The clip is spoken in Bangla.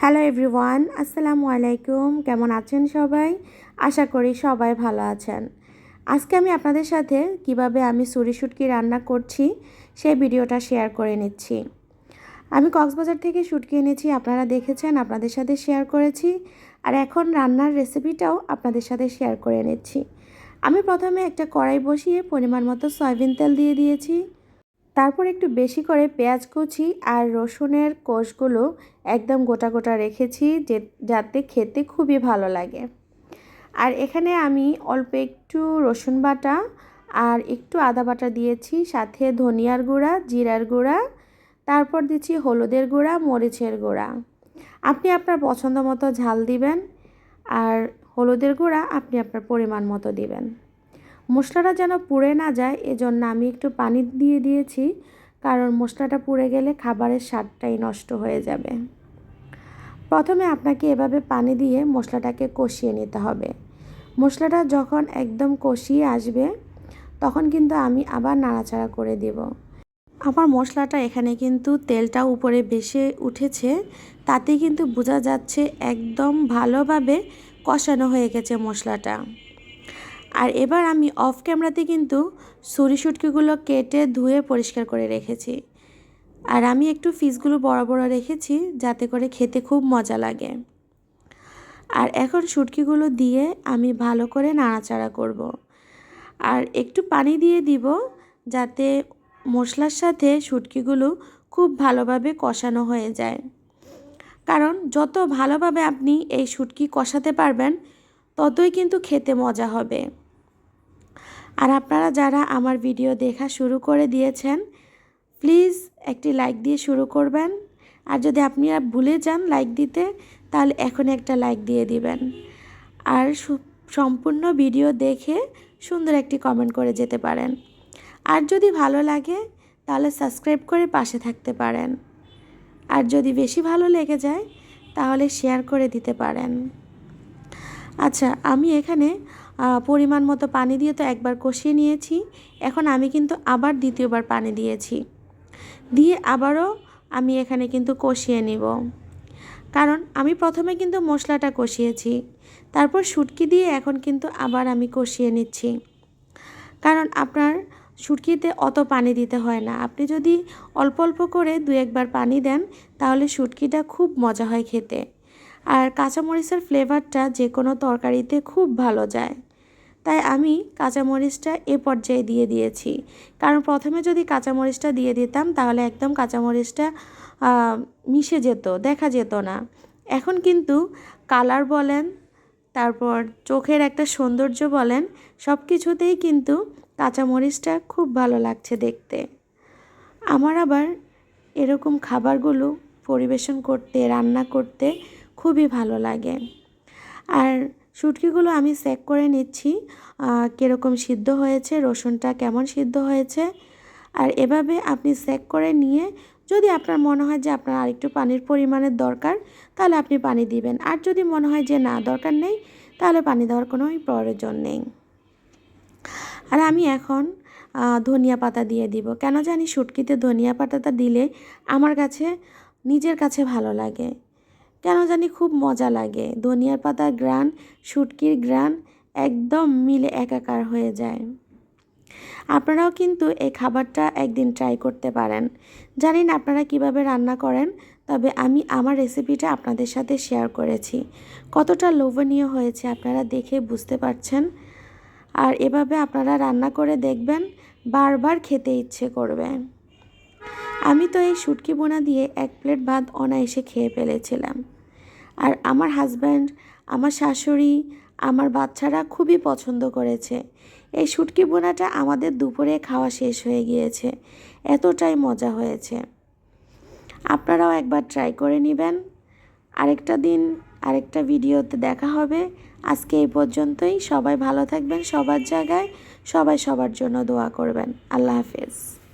হ্যালো এভরিওয়ান আসসালামু আলাইকুম। কেমন আছেন সবাই? আশা করি সবাই ভালো আছেন। আজকে আমি আপনাদের সাথে কীভাবে আমি সুরি শুটকি রান্না করছি, সেই ভিডিওটা শেয়ার করে নিচ্ছি। আমি কক্সবাজার থেকে শুটকি এনেছি, আপনারা দেখেছেন, আপনাদের সাথে শেয়ার করেছি। আর এখন রান্নার রেসিপিটাও আপনাদের সাথে শেয়ার করে নিচ্ছি। আমি প্রথমে একটা কড়াই বসিয়ে পরিমাণ মতো সয়াবিন তেল দিয়ে দিয়েছি। তারপর একটু বেশি করে পেঁয়াজ কুচি আর রসুনের কোষগুলো একদম গোটা গোটা রেখেছি যে, যাতে খেতে খুবই ভালো লাগে। আর এখানে আমি অল্প একটু রসুন বাটা আর একটু আদা বাটা দিয়েছি, সাথে ধনিয়ার গুঁড়া, জিরার গুঁড়া, তারপর দিচ্ছি হলুদের গুঁড়া, মরিচের গুঁড়া। আপনি আপনার পছন্দ মতো ঝাল দিবেন আর হলুদের গুঁড়া আপনি আপনার পরিমাণ মতো দিবেন। মশলাটা যেন পুড়ে না যায়, এজন্য আমি একটু পানি দিয়ে দিয়েছি। কারণ মশলাটা পুড়ে গেলে খাবারের স্বাদটাই নষ্ট হয়ে যাবে। প্রথমে আপনাকে এভাবে পানি দিয়ে মশলাটাকে কষিয়ে নিতে হবে। মশলাটা যখন একদম কষিয়ে আসবে, তখন কিন্তু আমি আবার নাড়াচাড়া করে দেব। আমার মশলাটা এখানে কিন্তু তেলটা উপরে বেশি উঠেছে, তাতে কিন্তু বোঝা যাচ্ছে একদম ভালোভাবে কষানো হয়ে গেছে মশলাটা। আর এবার আমি অফ ক্যামেরাতে কিন্তু ছুরি শুটকিগুলো কেটে ধুয়ে পরিষ্কার করে রেখেছি। আর আমি একটু ফিসগুলো বড় বড় রেখেছি যাতে করে খেতে খুব মজা লাগে। আর এখন শুটকিগুলো দিয়ে আমি ভালো করে নাড়াচাড়া করব। আর একটু পানি দিয়ে দিব যাতে মশলার সাথে শুটকিগুলো খুব ভালোভাবে কষানো হয়ে যায়। কারণ যত ভালোভাবে আপনি এই শুটকি কষাতে পারবেন, ততই কিন্তু খেতে মজা হবে। আর আপনারা যারা আমার ভিডিও দেখা শুরু করে দিয়েছেন প্লিজ একটি লাইক দিয়ে শুরু করবেন। আর যদি আপনারা ভুলে যান লাইক দিতে, তাহলে এখন একটা লাইক দিয়ে দিবেন। আর সম্পূর্ণ ভিডিও দেখে সুন্দর একটি কমেন্ট করে যেতে পারেন। আর যদি ভালো লাগে, তাহলে সাবস্ক্রাইব করে পাশে থাকতে পারেন। আর যদি বেশি ভালো লেগে যায়, তাহলে শেয়ার করে দিতে পারেন। আচ্ছা আমি এখানে পরিমাণ মতো পানি দিয়ে তো একবার কষিয়ে নিয়েছি। এখন আমি কিন্তু আবার দ্বিতীয়বার পানি দিয়েছি। দিয়ে আবারও আমি এখানে কিন্তু কষিয়ে নিব। কারণ আমি প্রথমে কিন্তু মশলাটা কষিয়েছি। তারপর শুটকি দিয়ে এখন কিন্তু আবার আমি কষিয়ে নিচ্ছি। কারণ আপনার শুটকিতে অত পানি দিতে হয় না। আপনি যদি অল্প অল্প করে দু একবার পানি দেন, তাহলে শুটকিটা খুব মজা হয় খেতে। আর কাঁচামরিচের ফ্লেভারটা যে কোনো তরকারিতে খুব ভালো যায়। তাই আমি কাঁচামরিচটা এ পর্যায়ে দিয়ে দিয়েছি। কারণ প্রথমে যদি কাঁচামরিচটা দিয়ে দিতাম, তাহলে একদম কাঁচামরিচটা মিশে যেত, দেখা যেত না। এখন কিন্তু কালার বলেন, তারপর চোখের একটা সৌন্দর্য বলেন সব কিছুতেই কিন্তু কাঁচামরিচটা খুব ভালো লাগছে দেখতে। আমার আবার এরকম খাবারগুলো পরিবেশন করতে, রান্না করতে খুবই ভালো লাগে। আর শুটকিগুলো আমি চেক করে নিচ্ছি। কীরকম সিদ্ধ হয়েছে, রসুনটা কেমন সিদ্ধ হয়েছে। আর এভাবে আপনি চেক করে নিয়ে যদি আপনার মনে হয় যে আপনার আরেকটু পানির পরিমাণের দরকার, তাহলে আপনি পানি দিবেন। আর যদি মনে হয় যে না, দরকার নেই, তাহলে পানি দেওয়ার কোনো প্রয়োজন নেই। আর আমি এখন ধনিয়া পাতা দিয়ে দিব। কেন জানি শুটকিতে ধনিয়া পাতাটা দিলে আমার কাছে, নিজের কাছে ভালো লাগে। কেন জানি খুব মজা লাগে। ধনিয়ার পাতার গ্রান শুটকির গ্রান একদম মিলে একাকার হয়ে যায়। আপনারাও কিন্তু এই খাবারটা একদিন ট্রাই করতে পারেন। জানি না আপনারা কীভাবে রান্না করেন, তবে আমি আমার রেসিপিটা আপনাদের সাথে শেয়ার করেছি। কতটা লোভনীয় হয়েছে আপনারা দেখে বুঝতে পারছেন? আর এভাবে আপনারা রান্না করে দেখবেন, বারবার খেতে ইচ্ছে করবে। আমি তো এই শুটকি বোনা দিয়ে এক প্লেট ভাত অনায়াসে খেয়ে ফেলেছিলাম। আর আমার হাজব্যান্ড আমার শাশুড়ি, আমার বাচ্চারা খুবই পছন্দ করেছে। এই শুটকি বোনাটা আমাদের দুপুরে খাওয়া শেষ হয়ে গিয়েছে। এতটাই মজা হয়েছে। আপনারাও একবার ট্রাই করে নেবেন। আরেকটা দিন, আরেকটা ভিডিওতে দেখা হবে। আজকে এই পর্যন্তই। সবাই ভালো থাকবেন সবার জায়গায়। সবাই সবার জন্য দোয়া করবেন। আল্লাহ হাফেজ।